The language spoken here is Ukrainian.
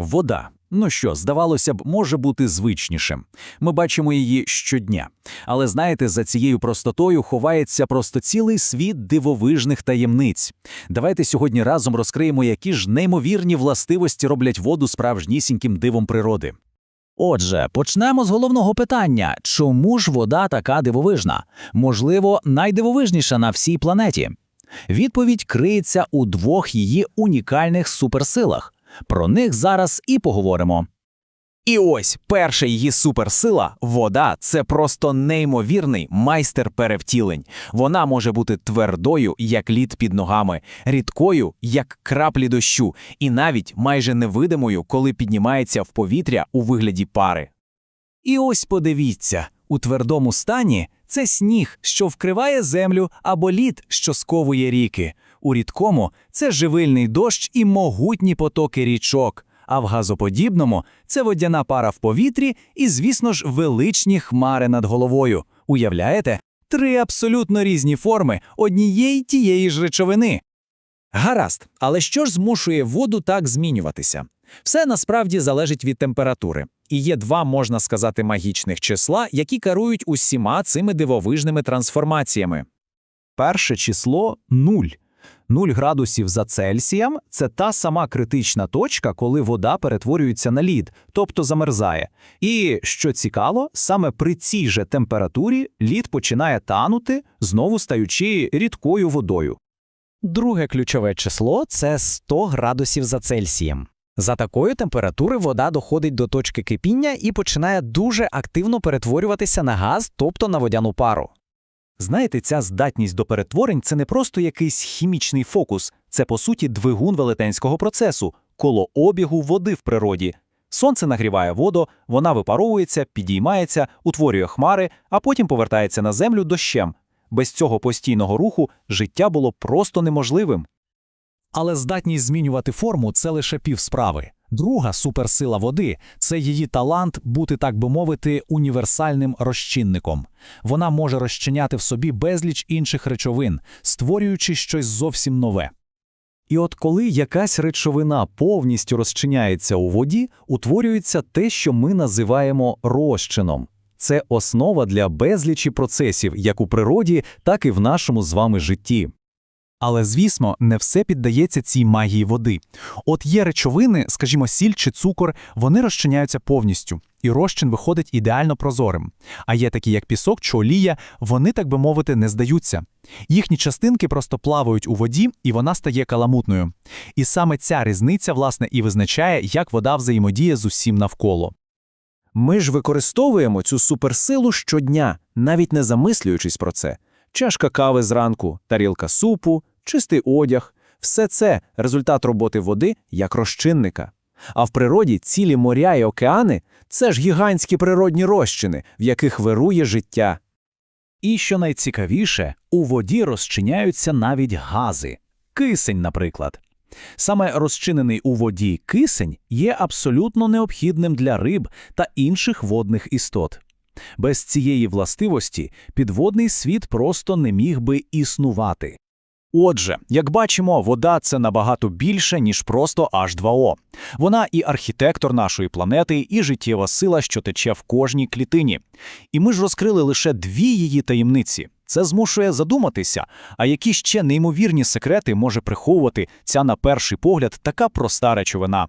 Вода. Ну що, здавалося б, може бути звичнішим. Ми бачимо її щодня. Але знаєте, за цією простотою ховається просто цілий світ дивовижних таємниць. Давайте сьогодні разом розкриємо, які ж неймовірні властивості роблять воду справжнісіньким дивом природи. Отже, почнемо з головного питання: чому ж вода така дивовижна? Можливо, найдивовижніша на всій планеті. Відповідь криється у двох її унікальних суперсилах. Про них зараз і поговоримо. І ось перша її суперсила вода це просто неймовірний майстер перевтілень. Вона може бути твердою, як лід під ногами, рідкою, як краплі дощу, і навіть майже невидимою, коли піднімається в повітря у вигляді пари. І ось подивіться, у твердому стані це сніг, що вкриває землю, або лід, що сковує ріки. У рідкому це живильний дощ і могутні потоки річок. А в газоподібному це водяна пара в повітрі і, звісно ж, величні хмари над головою. Уявляєте? Три абсолютно різні форми однієї тієї ж речовини. Гаразд, але що ж змушує воду так змінюватися? Все насправді залежить від температури. І є два, можна сказати, магічних числа, які керують усіма цими дивовижними трансформаціями. Перше число нуль. 0 градусів за Цельсієм – це та сама критична точка, коли вода перетворюється на лід, тобто замерзає. І, що цікаво, саме при цій же температурі лід починає танути, знову стаючи рідкою водою. Друге ключове число це 100 градусів за Цельсієм. За такої температури вода доходить до точки кипіння і починає дуже активно перетворюватися на газ, тобто на водяну пару. Знаєте, ця здатність до перетворень це не просто якийсь хімічний фокус, це по суті двигун велетенського процесу, коло обігу води в природі. Сонце нагріває воду, вона випаровується, підіймається, утворює хмари, а потім повертається на землю дощем. Без цього постійного руху життя було просто неможливим. Але здатність змінювати форму це лише півсправи. Друга суперсила води це її талант бути, так би мовити, універсальним розчинником. Вона може розчиняти в собі безліч інших речовин, створюючи щось зовсім нове. І от коли якась речовина повністю розчиняється у воді, утворюється те, що ми називаємо розчином. Це основа для безлічі процесів як у природі, так і в нашому з вами житті. Але, звісно, не все піддається цій магії води. От є речовини, скажімо, сіль чи цукор, вони розчиняються повністю, і розчин виходить ідеально прозорим. А є такі, як пісок чи олія, вони, так би мовити, не здаються. Їхні частинки просто плавають у воді, і вона стає каламутною. І саме ця різниця, власне, і визначає, як вода взаємодіє з усім навколо. Ми ж використовуємо цю суперсилу щодня, навіть не замислюючись про це. Чашка кави зранку, тарілка супу, чистий одяг все це результат роботи води як розчинника. А в природі цілі моря і океани це ж гігантські природні розчини, в яких вирує життя. І що найцікавіше, у воді розчиняються навіть гази, кисень, наприклад. Саме розчинений у воді кисень є абсолютно необхідним для риб та інших водних істот. Без цієї властивості підводний світ просто не міг би існувати. Отже, як бачимо, вода це набагато більше, ніж просто H2O. Вона і архітектор нашої планети, і життєва сила, що тече в кожній клітині. І ми ж розкрили лише дві її таємниці. Це змушує задуматися, а які ще неймовірні секрети може приховувати ця, на перший погляд, така проста речовина.